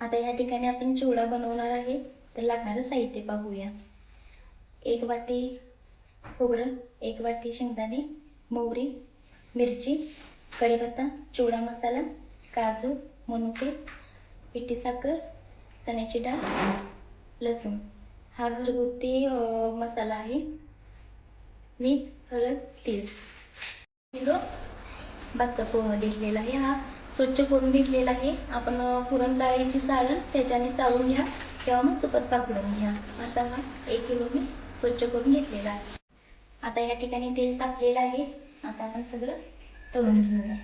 आता या ठिकाणी आपण चिवडा बनवणार आहे. तर लागणारं साहित्य पाहूया. एक वाटी खोबरं एक वाटी शेंगदाणे मोहरी मिरची कढीपत्ता चिवडा मसाला काजू मनुके पिठी साखर चण्याची डाळ लसूण. हा घरगुती मसाला आहे. मीठ हळद तीळ. किलो बस्ता पोहा घेतलेला आहे हा. स्वच्छ करून घेतलेला आहे. आपण पुरण चाळायची चाळण त्याच्याने चाळून घ्या किंवा मग सुपत पाकडून घ्या. असा हा एक किलो मी स्वच्छ करून घेतलेला आहे. आता या ठिकाणी तेल तापलेलं आहे. आता आपण सगळं तळून घेऊया.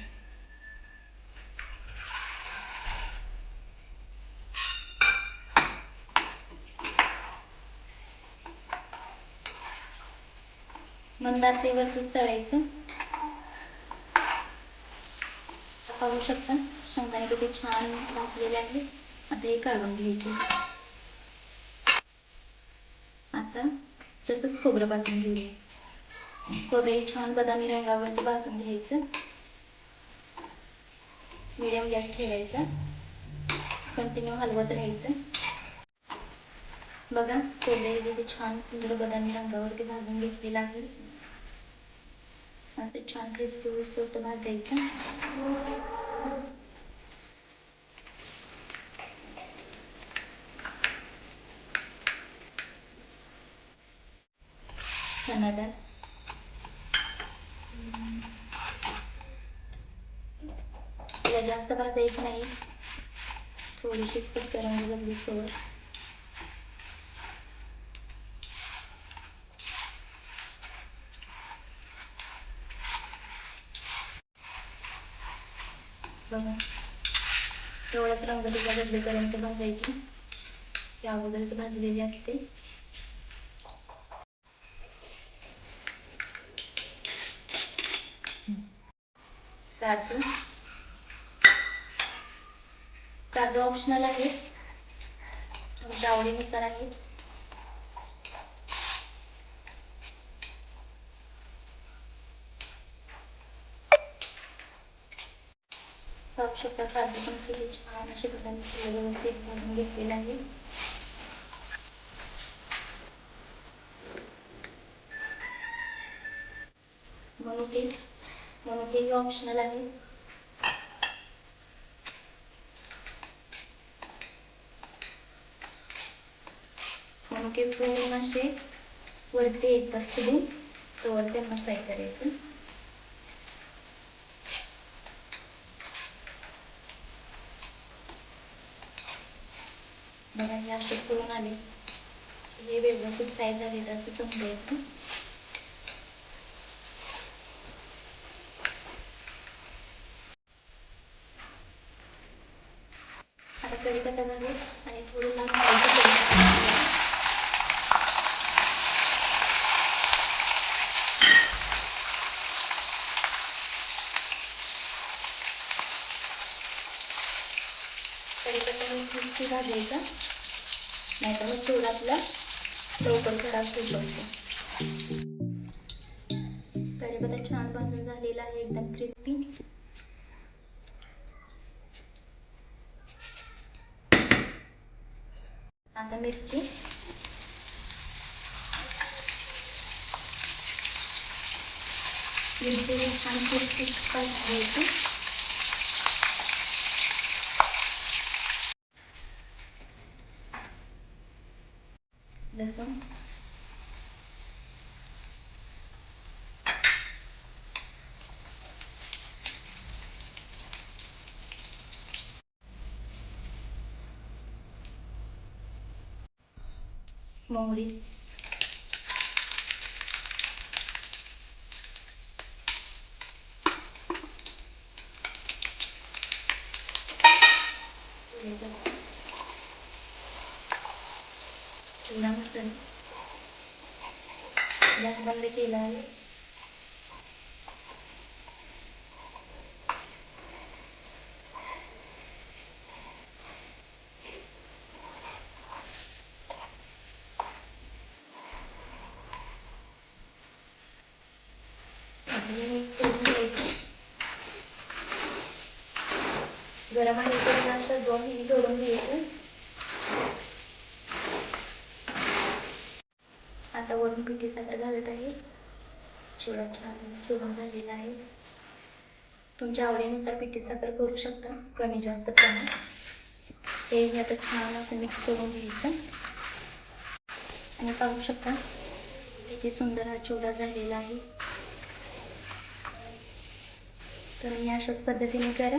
मंद तळायचं. पाहू शकता. शेंगदाणे किती छान भाजलेले आहेत आता हे काढून घ्यायचे. आता तसंच खोबरं भाजून घेऊया. खोबरे हे छान बदामी रंगावरती भाजून घ्यायचं. मिडियम गॅस ठेवायचा. कंटिन्यू हलवत राहायचं. बघा खोबरे किती छान सुंदर बदामी रंगावरती भाजून घेतलेलं आहे. असं छान क्रिस्पी होतं भाजायचं. चणा डाळ. तिला जास्त भाजायची नाही. थोडीशीच गरम रंग बदलूस्तोवर बघा. एवढाच रंग तिला बदलीपर्यंत भाजायची. ती अगोदरच भाजलेली असते. काजू काजू ऑप्शनल आहे आवडीनुसार आहे पाहू शकता काजू पण छान आहे हे ऑप्शनल आहे मनुके पूर्ण असे वरती एक बस करून तोवर त्यांना फ्राय करायचं बघा हे असे करून आले. हे व्यवस्थित फ्राय झालेलं असं समजायचं आता कढीपत्ता घालू आणि थोडं लांब घालायचं कढीपत्ता घालूया. कढीपत्ता मिरची भाजायचा. नाहीतर मग चिवडा आपला लवकर खराब होऊ शकतो कढीपत्ता छान भाजून झालेला आहे एकदम क्रिस्पी आता मिरची. मिरची छान क्रिस्पी भाजून घ्यायची लसूण मोहरी चिवडा मसाला गॅस बंद केला आहे आता हे mix करून घ्यायचं. गरम आहे तर चिवड्याला अशा दोन हिरी जोडून घ्यायचे आता वरून पिठी साखर घालत आहे चिवडा छान सुरून झालेला आहे तुमच्या आवडीनुसार पिठी साखर करू शकता कमी जास्त प्रमाणात हे आता छान असं मिक्स करून घ्यायचं आणि पाहू शकता किती सुंदर हा चिवडा झालेला आहे तुम्ही अशाच पद्धतीने करा